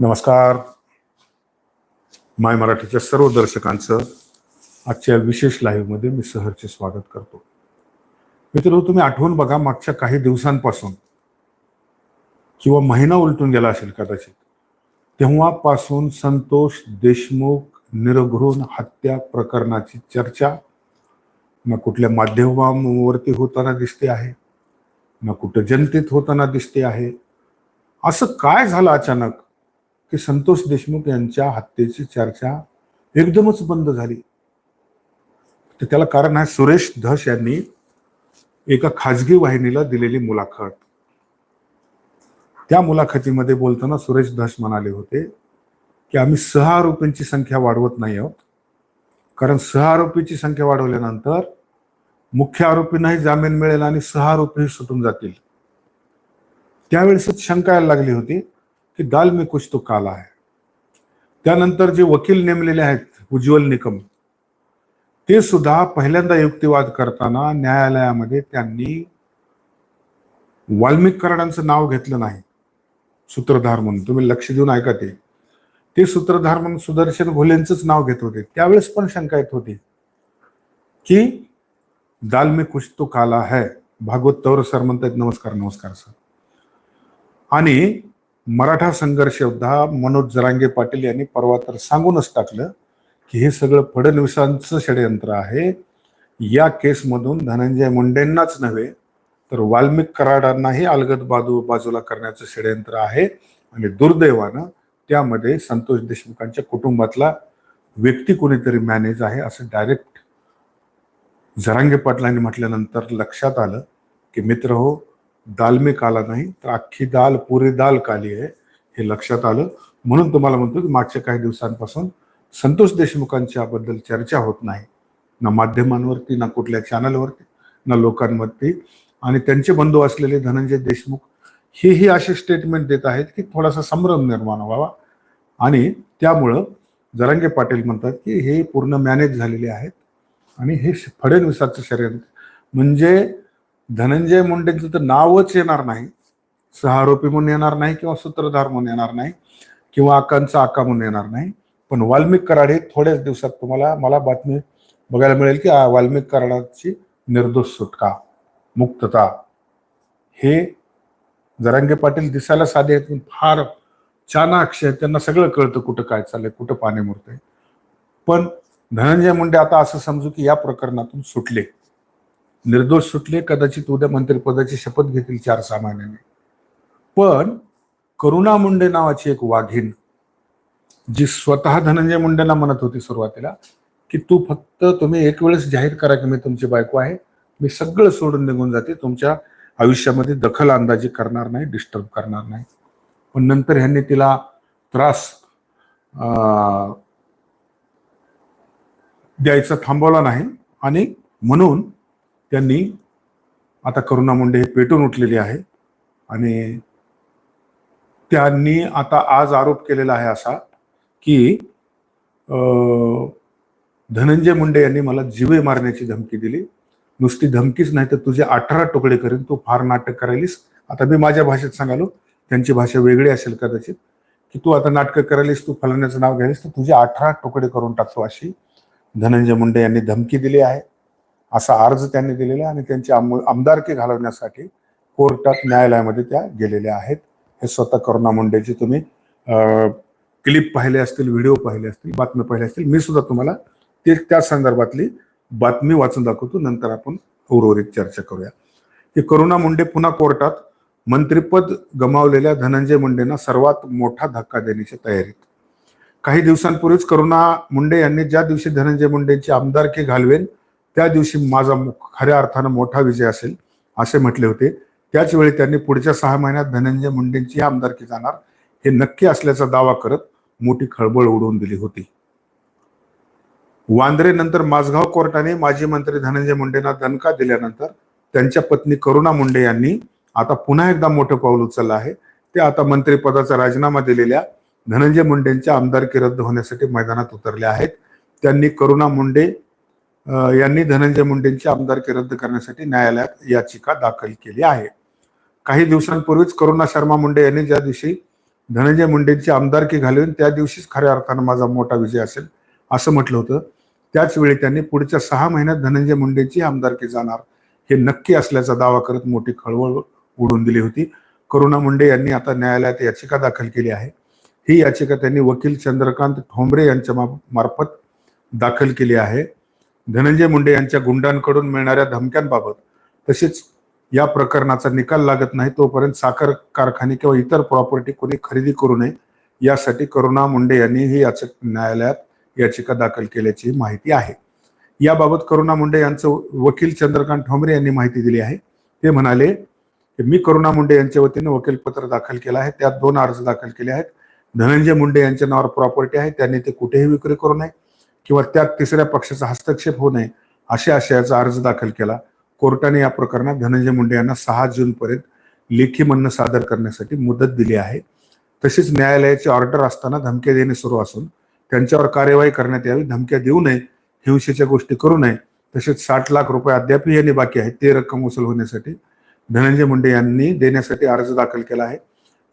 नमस्कार. माय मराठीच्या सर्व दर्शकांचं आजच्या विशेष लाईव्हमध्ये मी सहरचे स्वागत करतो. मित्र तुम्ही आठवून बघा मागच्या काही दिवसांपासून किंवा महिना उलटून गेला असेल कदाचित तेव्हापासून संतोष देशमुख निरघृण हत्या प्रकरणाची चर्चा ना कुठल्या माध्यमांवरती होताना दिसते आहे ना कुठं जनतेत होताना दिसते आहे. असं काय झालं अचानक? की संतोष देशमुख यांच्या हत्येची चर्चा एकदमच बंद झाली. तर त्याला कारण आहे सुरेश धस यांनी एका खाजगी वाहिनीला दिलेली मुलाखत. त्या मुलाखतीमध्ये बोलताना सुरेश धस म्हणाले होते की आम्ही सहा आरोपींची संख्या वाढवत नाही आहोत. कारण सहा आरोपीची संख्या वाढवल्यानंतर मुख्य आरोपींनाही जामीन मिळेल आणि सहा आरोपीही सुटून जातील. त्यावेळेसच शंका यायला लागली होती की दाल में कुछ तो काला आहे त्यानंतर जे वकील नेमलेले आहेत उज्ज्वल निकम ते सुद्धा पहिल्यांदा युक्तिवाद करताना न्यायालयामध्ये त्यांनी वाल्मिक कराडांचं नाव घेतलं नाही सूत्रधार म्हणून. तुम्ही लक्ष देऊन ऐका ते. ते सूत्रधार म्हणून सुदर्शन घोलेंचंच नाव घेत होते. त्यावेळेस पण शंका येत होती की दाल में कुछ तो काला है. भागवत तौर सर म्हणतात नमस्कार नमस्कार सर. आणि मराठा संघर्ष योद्धा मनोज जरांगे पाटील यांनी परवा तर सांगूनच टाकलं की हे सगळं फडणवीसांचं षडयंत्र आहे. या केसमधून धनंजय मुंडेंनाच नव्हे तर वाल्मिक कराडांनाही अलगद बाजू बाजूला करण्याचं षडयंत्र आहे. आणि दुर्दैवानं त्यामध्ये संतोष देशमुखांच्या कुटुंबातला व्यक्ती कोणीतरी मॅनेज आहे असं डायरेक्ट जरांगे पाटलांनी म्हटल्यानंतर लक्षात आलं की मित्र हो दाल में काला नाही तर अख्खी दाल पुरी दाल काली आहे हे लक्षात आलं. म्हणून तुम्हाला म्हणतो की मागच्या काही दिवसांपासून संतोष देशमुखांच्या बद्दल चर्चा होत नाही. ना माध्यमांवरती ना कुठल्या चॅनलवरती ना लोकांवरती. आणि त्यांचे बंधू असलेले धनंजय देशमुख हेही असे स्टेटमेंट देत आहेत की थोडासा संभ्रम निर्माण व्हावा. आणि त्यामुळं जरांगे पाटील म्हणतात की हे पूर्ण मॅनेज झालेले आहेत. आणि हे फडणवीसाचं षडयंत्र. म्हणजे धनंजय मुंडेंचं तर नावच येणार नाही. सहा आरोपी म्हणून येणार नाही किंवा सूत्रधार म्हणून येणार नाही किंवा आकांचा आका म्हणून येणार नाही. पण वाल्मिक कराड हे थोड्याच दिवसात तुम्हाला मला बातमी बघायला मिळेल की वाल्मिक कराडाची निर्दोष सुटका मुक्तता हे जरांगे पाटील दिसायला साधे आहेत पण फार चाणाक्ष आहेत. त्यांना सगळं कळतं कुठं काय चाललंय कुठं पाणी मुरतंय पण धनंजय मुंडे आता असं समजू की या प्रकरणातून सुटले. निर्दोष सुटले कदाचित उद्या मंत्रिपदाची शपथ घेतील चार सहा महिन्याने पण करुणा मुंडे नावाची एक वाघीण जी स्वतः धनंजय मुंडेंना म्हणत होती सुरुवातीला की तू फक्त तुम्ही एक वेळेस जाहीर करा की मी तुमची बायको आहे मी सगळं सोडून निघून जाते तुमच्या आयुष्यामध्ये दखल अंदाजी करणार नाही डिस्टर्ब करणार नाही. पण नंतर ह्यांनी तिला त्रास द्यायचं द्यायचा थांबवला नाही आणि म्हणून त्यांनी आता करुणा मुंडे हे पेटून उठलेली आहे आणि त्यांनी आता आज आरोप केलेला आहे असा की धनंजय मुंडे यांनी मला जीवे मारण्याची धमकी दिली. नुसती धमकीच नाही तर तुझे अठरा तुकडे करेन तू फार नाटक करायलीस. आता मी माझ्या भाषेत सांगालो त्यांची भाषा वेगळी असेल कदाचित. की तू आता नाटकं करायलीस तू फलण्याचं नाव घ्यायलीस तर तुझे अठरा तुकडे करून टाकतो अशी धनंजय मुंडे यांनी धमकी दिली आहे. असा अर्ज त्यांनी दिलेला आहे आणि त्यांची आम- आमदारकी घालवण्यासाठी कोर्टात न्यायालयामध्ये त्या गेलेल्या आहेत. हे स्वतः करुणा मुंडेची तुम्ही क्लिप पाहिले असतील व्हिडिओ पाहिले असतील बातम्या पाहिल्या असतील मी सुद्धा तुम्हाला ते त्या संदर्भातली बातमी वाचून दाखवतो. नंतर आपण उर्वरित चर्चा करूया. की करुणा मुंडे पुन्हा कोर्टात मंत्रिपद गमावलेल्या धनंजय मुंडेंना सर्वात मोठा धक्का देण्याच्या तयारीत काही दिवसांपूर्वीच करुणा मुंडे यांनी ज्या दिवशी धनंजय मुंडेंची आमदारकी घालवेन त्या दिवशी माझा खऱ्या अर्थानं मोठा विजय असेल असे म्हटले होते. त्याच वेळी त्यांनी पुढच्या सहा महिन्यात धनंजय मुंडेंची आमदारकी जाणार हे नक्की असल्याचा दावा करत मोठी खळबळ उडवून दिली होती. वांद्रे नंतर माझगाव कोर्टाने माजी मंत्री धनंजय मुंडेंना दणका दिल्यानंतर त्यांच्या पत्नी करुणा मुंडे यांनी आता पुन्हा एकदा मोठं पाऊल उचललं आहे. ते आता मंत्रिपदाचा राजीनामा दिलेल्या धनंजय मुंडेंच्या आमदारकी रद्द होण्यासाठी मैदानात उतरले आहेत. त्यांनी करुणा मुंडे यांनी धनंजय मुंडेंची आमदारकी रद्द करण्यासाठी न्यायालयात याचिका दाखल केली आहे. काही दिवसांपूर्वीच करुणा शर्मा मुंडे यांनी ज्या दिवशी धनंजय मुंडेंची आमदारकी घालवून त्या दिवशीच खऱ्या अर्थानं माझा मोठा विजय असेल असं म्हटलं होतं. त्याचवेळी त्यांनी पुढच्या सहा महिन्यात धनंजय मुंडेंची आमदारकी जाणार हे नक्की असल्याचा दावा करत मोठी खळबळ उडून दिली होती. करुणा मुंडे यांनी आता न्यायालयात याचिका दाखल केली आहे. ही याचिका त्यांनी वकील चंद्रकांत ठोंबरे यांच्या मा- मार्फत दाखल केली आहे. धनंजय मुंडे यांच्या गुंडांकडून मिळणाऱ्या धमक्यांबाबत तसेच या प्रकरणाचा निकाल लागत नाही तोपर्यंत साखर कारखाने किंवा इतर प्रॉपर्टी कोणी खरेदी करू नये यासाठी करुणा मुंडे यांनी ही याचक न्यायालयात याचिका दाखल केल्याची माहिती आहे. याबाबत करुणा मुंडे यांचं वकील चंद्रकांत ठोंबरे यांनी माहिती दिली आहे. ते म्हणाले की मी करुणा मुंडे यांच्या वतीने वकीलपत्र दाखल केलं आहे त्यात दोन अर्ज दाखल केले आहेत. धनंजय मुंडे यांच्या नावावर प्रॉपर्टी आहे त्यांनी ते कुठेही विक्री करू नये. किंवा त्यात तिसऱ्या पक्षाचा हस्तक्षेप होऊ नये अशा आशयाचा अर्ज दाखल केला. कोर्टाने या प्रकरणात धनंजय मुंडे यांना सहा जून पर्यंत लेखी म्हणणं सादर करण्यासाठी मुदत दिली आहे. तसेच न्यायालयाची ऑर्डर असताना धमक्या देणे सुरू असून त्यांच्यावर कार्यवाही करण्यात यावी धमक्या देऊ नये हिंसेच्या गोष्टी करू नये तसेच साठ लाख रुपये अद्यापही यांनी बाकी आहे ते रक्कम वसूल होण्यासाठी धनंजय मुंडे यांनी देण्यासाठी अर्ज दाखल केला आहे.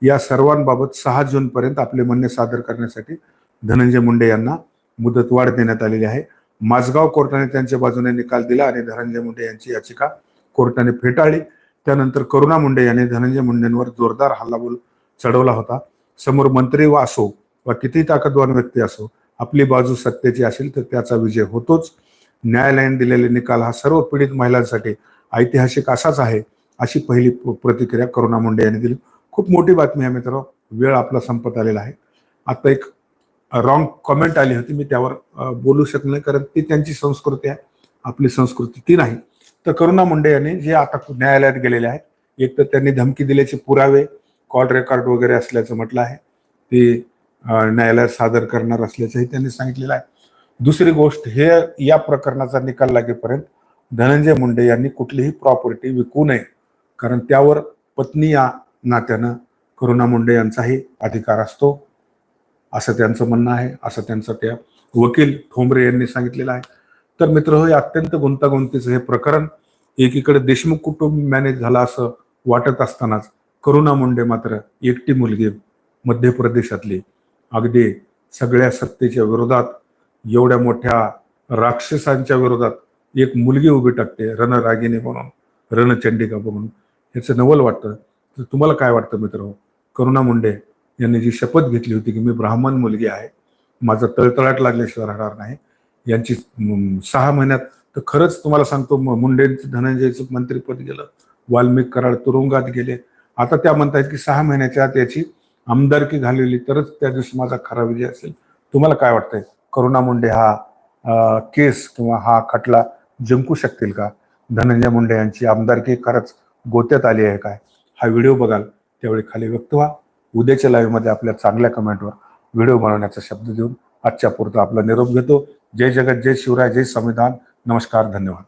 या सर्वांबाबत सहा जून पर्यंत आपले म्हणणे सादर करण्यासाठी धनंजय मुंडे यांना मुदतवाढ देण्यात आलेली आहे. माझगाव कोर्टाने त्यांच्या बाजूने निकाल दिला आणि धनंजय मुंडे यांची याचिका कोर्टाने फेटाळली. त्यानंतर करुणा मुंडे यांनी धनंजय मुंडेंवर जोरदार हल्लाबोल चढवला होता. समोर मंत्री व असो वा किती ताकदवान व्यक्ती असो आपली बाजू सत्तेची असेल तर त्याचा विजय होतोच. न्यायालयाने दिलेले निकाल हा सर्व पीडित महिलांसाठी ऐतिहासिक असाच आहे अशी पहिली प्रतिक्रिया करुणा मुंडे यांनी दिली. खूप मोठी बातमी आहे मित्र वेळ आपला संपत आलेला आहे. आता एक रॉंग कमेंट आली होती मी त्यावर बोलू शकलो नाही कारण ती त्यांची संस्कृती आहे आपली संस्कृती ती नाही. तर करुणा मुंडे यांनी जे आता न्यायालयात गेलेले आहेत एक तर त्यांनी धमकी दिल्याचे पुरावे कॉल रेकॉर्ड वगैरे असल्याचं म्हटलं आहे ते न्यायालयात सादर करणार असल्याचंही त्यांनी सांगितलेलं आहे. दुसरी गोष्ट हे या प्रकरणाचा निकाल लागेपर्यंत धनंजय मुंडे यांनी कुठलीही प्रॉपर्टी विकू नये कारण त्यावर पत्नी या नात्यानं करुणा मुंडे यांचाही अधिकार असतो. असं त्यांचं म्हणणं आहे असं त्यांचं त्या वकील ठोंबरे यांनी सांगितलेलं आहे. तर मित्र हे अत्यंत गुंतागुंतीचं हे प्रकरण एकीकडे देशमुख कुटुंब मॅनेज झालं असं वाटत असतानाच करुणा मुंडे मात्र एकटी मुलगी मध्य प्रदेशातली. अगदी सगळ्या सत्तेच्या विरोधात एवढ्या मोठ्या राक्षसांच्या विरोधात एक मुलगी उभी टाकते रणरागिनी म्हणून रणचंडिका बघून ह्याचं नवल वाटतं. तर तुम्हाला काय वाटतं मित्र? करुणा मुंडे यांनी जी शपथ घेतली होती की मी ब्राह्मण मुलगी आहे माझा तळतळाट लागल्याशिवाय राहणार नाही यांची सहा महिन्यात तर खरंच तुम्हाला सांगतो मुंडेंचं धनंजयचं मंत्रिपद गेलं वाल्मिक कराड तुरुंगात गेले. आता त्या म्हणतायत की सहा महिन्याच्या आत याची आमदारकी घालवली तरच त्या दिवशी माझा खरा विजय असेल. तुम्हाला काय वाटतंय? करुणा मुंडे हा केस किंवा हा खटला जिंकू शकतील का? धनंजय मुंडे यांची आमदारकी खरंच गोत्यात आली आहे काय? हा व्हिडिओ बघाल त्यावेळी खाली व्यक्त व्हा. उद्याच्या लाईव्हमध्ये आपल्या चांगल्या कमेंटवर व्हिडिओ बनवण्याचा शब्द देऊन आजच्या पुरता आपला निरोप घेतो. जय जगत जय शिवराय जय संविधान. नमस्कार धन्यवाद.